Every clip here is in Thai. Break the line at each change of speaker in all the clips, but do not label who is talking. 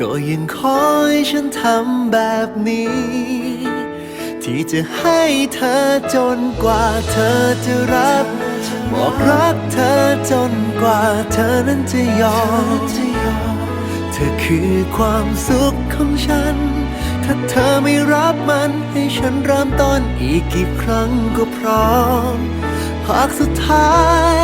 ก็ยังคอยฉันทำแบบนี้ ที่จะให้เธอจนกว่าเธอจะรับ บอกรักเธอจนกว่าเธอนั้นจะยอม เธอคือความสุขของฉัน ถ้าเธอไม่รับมันให้ฉันเริ่มต้นอีกกี่ครั้งก็พร้อมหากสุดท้าย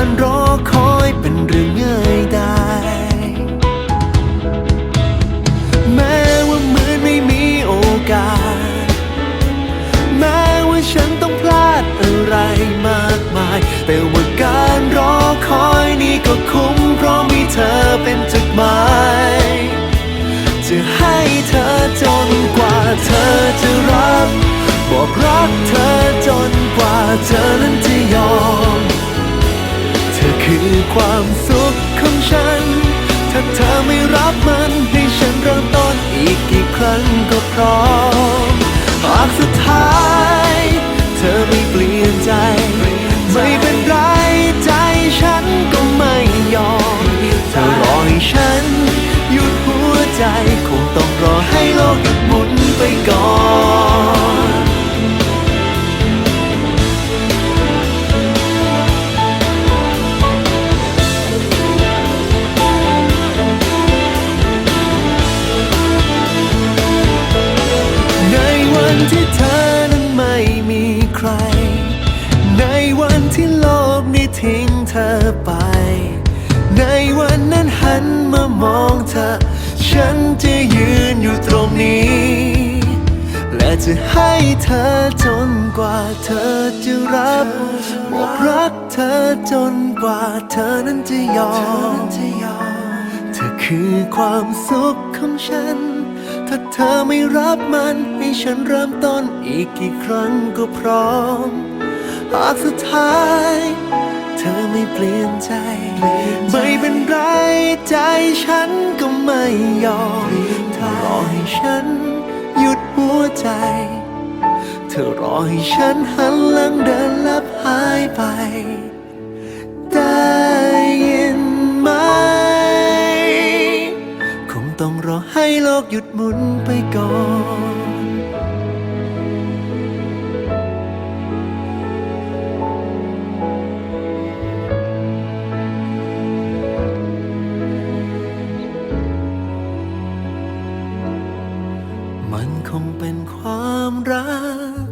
ร แต่ว่าการรอคอยนี่ก็คุ้มเพราะมีเธอเป็นจุดหมาย จะให้เธอจนกว่าเธอจะรับ บอกรักเธอจนกว่าเธอนั้นจะยอม เธอคือความสุขของฉัน ถ้าเธอไม่รับมันให้ฉันเริ่มต้นอีกกี่ครั้งก็พร้อม ที่เธอนั้นไม่มีใคร ในวันที่โลกนี้ทิ้งเธอไป ในวันนั้นหันมามองเธอ ฉันจะยืนอยู่ตรงนี้ และจะให้เธอจนกว่าเธอจะรับบอกรักเธอจนกว่าเธอนั้นจะยอม เธอคือความสุขของฉัน ถ้าเธอไม่รับมัน ฉันเริ่มต้นอีกกี่ครั้งก็พร้อม หากสุดท้าย เธอไม่เปลี่ยนใจ ไม่เป็นไรใจฉันก็ไม่ยอมเธอรอให้ฉันหยุดหัวใจ เธอรอให้ฉันหันหลังเดินลับหายไป ได้ยินไหม คงต้องรอให้โลกหยุดหมุนไปก่อนมัน คงเป็นความรัก